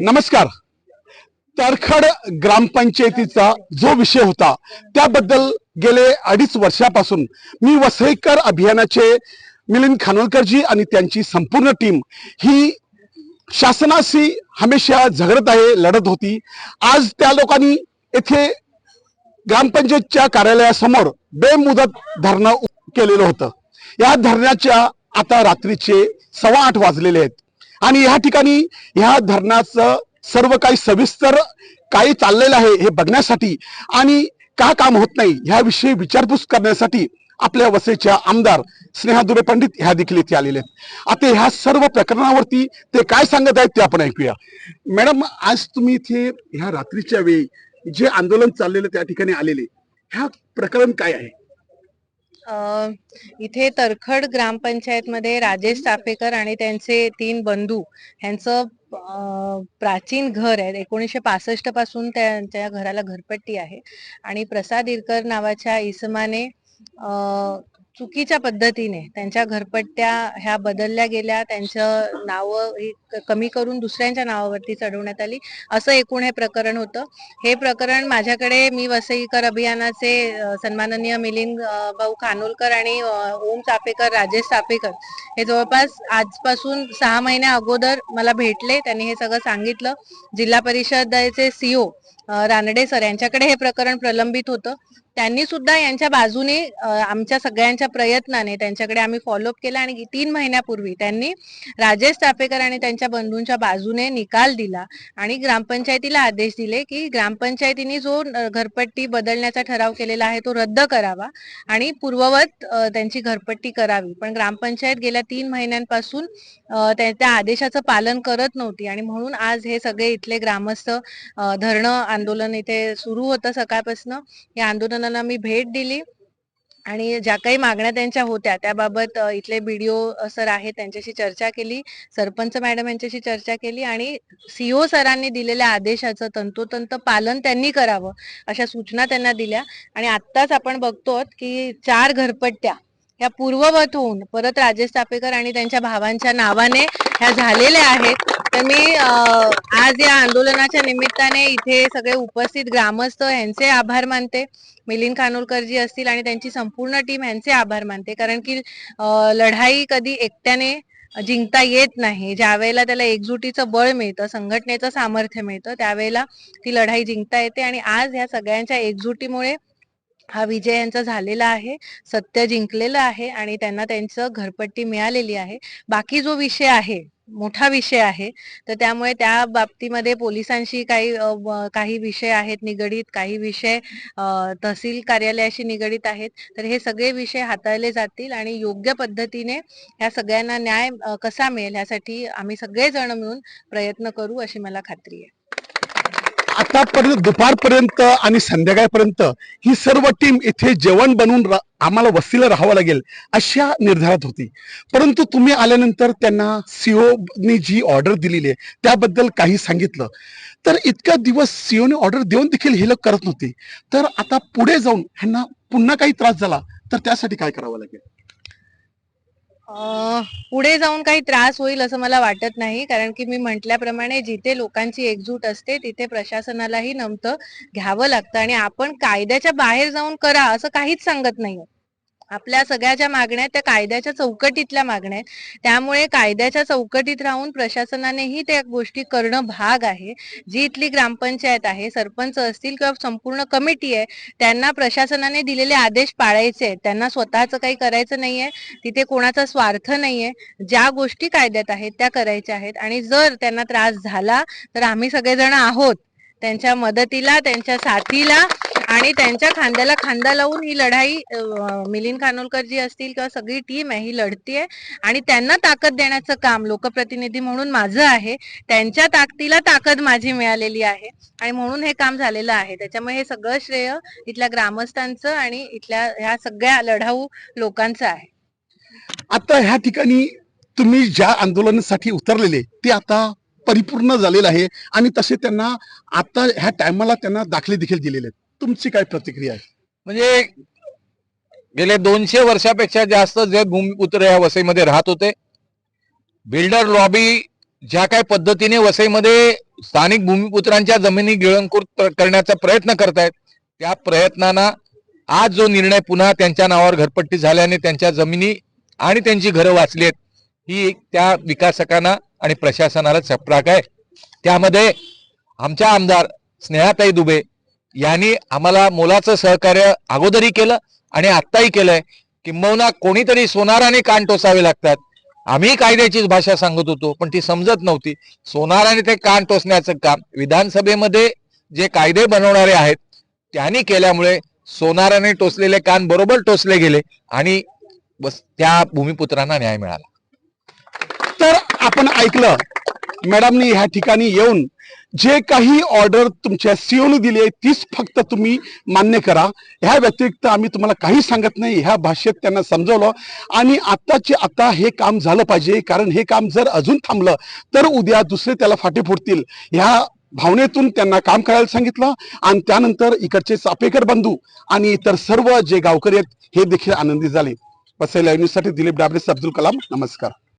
नमस्कार. तरखड ग्रामपंचायतीचा जो विषय होता त्याबद्दल गेले अडीच वर्षापासून मी वसईकर अभियानाचे मिलिंद खानोलकरजी आणि त्यांची संपूर्ण टीम ही शासनाशी हमेशा झगडत आहे लढत होती. आज त्या लोकांनी येथे ग्रामपंचायतच्या कार्यालयासमोर बेमुदत धरणं केलेलं होतं. या धरणाच्या आता रात्रीचे सव्वा आठ वाजलेले आहेत. आणि या ठिकाणी ह्या धरणाचं सर्व काही सविस्तर काही चाललेलं आहे हे बघण्यासाठी आणि का काम होत नाही ह्याविषयी विचारपूस करण्यासाठी आपल्या वसईच्या आमदार स्नेहा दुबे पंडित ह्या देखील इथे आलेले आहेत. आता ह्या सर्व प्रकरणावरती ते काय सांगत आहेत ते आपण ऐकूया. मॅडम आज तुम्ही इथे ह्या रात्रीच्या वेळी जे आंदोलन चाललेलं त्या ठिकाणी आलेले ह्या प्रकरण काय आहे? इथे तरखड ग्रामपंचायतमध्ये राजेश चाफेकर आणि त्यांचे तीन बंधू ह्यांचं प्राचीन घर आहे. एकोणीसशे पासष्टपासून त्यांच्या घराला घरपट्टी आहे. आणि प्रसाद इरकर नावाच्या इसमाने चुकीच्या पद्धतीने त्यांच्या घरपट्ट्या ह्या बदलल्या गेल्या त्यांचं नावं ही कमी करून दुसऱ्यांच्या नावावरती चढवण्यात आली. असं एकूण हे प्रकरण होतं. हे प्रकरण माझ्याकडे मी वसईकर अभियानाचे सन्माननीय मिलिंद भाऊ खानोलकर आणि ओम चापेकर राजेश चापेकर हे जवळपास आजपासून सहा महिन्या अगोदर मला भेटले. त्यांनी हे सगळं सांगितलं. जिल्हा परिषदेचे सीओ रानडे सर यांच्याकडे हे प्रकरण प्रलंबित होतं. त्यांनी सुद्धा यांच्या बाजूने आमच्या सगळ्यांच्या प्रयत्नाने त्यांच्याकडे आम्ही फॉलोअप केला आणि तीन महिन्यापूर्वी त्यांनी राजेश चापेकर आणि त्यांच्या बंधूंच्या बाजूने निकाल दिला आणि ग्रामपंचायतीला आदेश दिले की ग्रामपंचायतीने जो घरपट्टी बदलण्याचा ठराव केलेला आहे तो रद्द करावा आणि पूर्ववत त्यांची घरपट्टी करावी. पण ग्रामपंचायत गेल्या तीन महिन्यांपासून त्या आदेशाचं पालन करत नव्हती आणि म्हणून आज हे सगळे इथले ग्रामस्थ धरणं आंदोलन इथे सुरू होतं सकाळपासून. या आंदोलनाला मी भेट दिली. आणि ज्या काही मागण्या त्यांच्या होत्या त्याबाबत इथले बीडीओ सर आहेत त्यांच्याशी चर्चा केली. सरपंच मॅडम यांच्याशी चर्चा केली आणि सीओ सरांनी दिलेल्या आदेशाचं तंतोतंत पालन त्यांनी करावं अशा सूचना त्यांना दिल्या. आणि आत्ताच आपण बघतो की चार घरपट्ट्या ह्या पूर्ववत होऊन परत राजेश चापेकर आणि त्यांच्या भावांच्या नावाने ह्या झालेल्या आहेत. तर मी आज या आंदोलनाच्या निमित्ताने इथे सगळे उपस्थित ग्रामस्थ यांचे आभार मानते. मिलिंद खानोलकरजी असतील आणि त्यांची संपूर्ण टीम यांचे आभार मानते. कारण की लढाई कधी एकट्याने जिंकता येत नाही. ज्या वेळेला त्याला एकजुटीचं बळ मिळतं संघटनेचं सामर्थ्य मिळतं त्यावेळेला ती लढाई जिंकता येते. आणि आज ह्या सगळ्यांच्या एकजुटीमुळे हा विजय यांचा झालेला आहे सत्य जिंकलेलं आहे आणि त्यांना त्यांचं घरपट्टी मिळालेली आहे. बाकी जो विषय आहे मोठा विषय आहे तर त्यामुळे त्या बाबतीमध्ये पोलिसांशी काही काही विषय आहेत निगडीत काही विषय तहसील कार्यालयाशी निगडीत आहेत. तर हे सगळे विषय हाताळले जातील आणि योग्य पद्धतीने ह्या सगळ्यांना न्याय कसा मिळेल ह्यासाठी आम्ही सगळेजण मिळून प्रयत्न करू अशी मला खात्री आहे. आतापर्यंत दुपारपर्यंत आणि संध्याकाळपर्यंत ही सर्व टीम इथे जेवण बनवून आम्हाला वस्तीला राहावं लागेल अशा निर्धारात होती. परंतु तुम्ही आल्यानंतर त्यांना सीओनी जी ऑर्डर दिलेली आहे त्याबद्दल काही सांगितलं. तर इतका दिवस सीओने ऑर्डर देऊन देखील हे लोक करत नव्हते. तर आता पुढे जाऊन ह्यांना पुन्हा काही त्रास झाला तर त्यासाठी काय करावं लागेल? पुढे जाऊन काही त्रास होईल असं मला वाटत नाही. कारण की मी म्हटल्याप्रमाणे जिथे लोकांची एकजूट असते तिथे प्रशासनालाही नमतं घ्यावं लागतं. आणि आपण कायद्याच्या बाहेर जाऊन करा असं काहीच सांगत नाही आपल्या सगळ्या ज्या मागण्या त्या कायद्याच्या चौकटीतल्या मागण्या आहेत. त्यामुळे कायद्याच्या चौकटीत राहून प्रशासनानेही त्या गोष्टी करणं भाग आहे. जी इथली ग्रामपंचायत आहे सरपंच असतील किंवा संपूर्ण कमिटी आहे त्यांना प्रशासनाने दिलेले आदेश पाळायचे आहेत. त्यांना स्वतःचं काही करायचं नाहीये तिथे कोणाचा स्वार्थ नाहीये. ज्या गोष्टी कायद्यात आहेत त्या करायच्या आहेत. आणि जर त्यांना त्रास झाला तर आम्ही सगळेजण आहोत. त्यांच्या मदतीला त्यांच्या साथीला आणि त्यांच्या खांद्याला खांदा लावून ही लढाई मिलिंद खानोलकर जी असतील किंवा सगळी टीम आहे ही लढतीये. आणि त्यांना ताकद देण्याचं काम लोकप्रतिनिधी म्हणून माझं आहे. त्यांच्या ताकदीला ताकद माझी मिळालेली आहे. आणि म्हणून हे काम झालेलं आहे. त्याच्यामुळे हे सगळं श्रेय इथल्या ग्रामस्थांचं आणि इथल्या ह्या सगळ्या लढाऊ लोकांचं आहे. आता ह्या ठिकाणी तुम्ही ज्या आंदोलनासाठी उतरलेले ते आता परिपूर्ण झालेलं आहे. आणि तसे त्यांना आता ह्या टायमाला त्यांना दाखले देखील दिलेले आहेत. तुमची काय प्रतिक्रिया आहे? म्हणजे गेले दोनशे वर्षापेक्षा जास्त जे भूमिपुत्र या वसईमध्ये राहत होते. बिल्डर लॉबी ज्या काय पद्धतीने वसईमध्ये स्थानिक भूमिपुत्रांच्या जमिनी गिळंकूर करण्याचा प्रयत्न करतायत त्या प्रयत्नांना आज जो निर्णय पुन्हा त्यांच्या नावावर घरपट्टी झाल्याने त्यांच्या जमिनी आणि त्यांची घरं वाचली आहेत ही त्या विकासकांना आणि प्रशासनाला चपराक आहे. त्यामध्ये आमच्या आमदार स्नेहाताई दुबे यांनी आम्हाला मोलाचं सहकार्य अगोदरही केलं आणि आत्ताही केलंय. किंबहुना कोणीतरी सोनाराने कान टोचावे लागतात. आम्ही कायद्याचीच भाषा सांगत होतो पण ती समजत नव्हती. सोनाराने ते कान टोचण्याचं काम विधानसभेमध्ये जे कायदे बनवणारे आहेत त्यांनी केल्यामुळे सोनाराने टोचलेले कान बरोबर टोचले गेले आणि बस त्या भूमिपुत्रांना न्याय मिळाला. तर आपण ऐकलं मॅडमनी ह्या ठिकाणी येऊन जे काही ऑर्डर तुमच्या सीओने दिली आहे तीच फक्त तुम्ही मान्य करा. ह्या व्यतिरिक्त आम्ही तुम्हाला काही सांगत नाही. ह्या भाषेत त्यांना समजवलं. आणि आत्ताचे आता हे काम झालं पाहिजे. कारण हे काम जर अजून थांबलं तर उद्या दुसरे त्याला फाटे फुटतील ह्या भावनेतून त्यांना काम करायला सांगितलं. आणि त्यानंतर इकडचे चापेकर बंधू आणि इतर सर्व जे गावकरी आहेत हे देखील आनंदी झाले. वसई लाईव्ह न्यूजसाठी दिलीप डाबरे अब्दुल कलाम नमस्कार.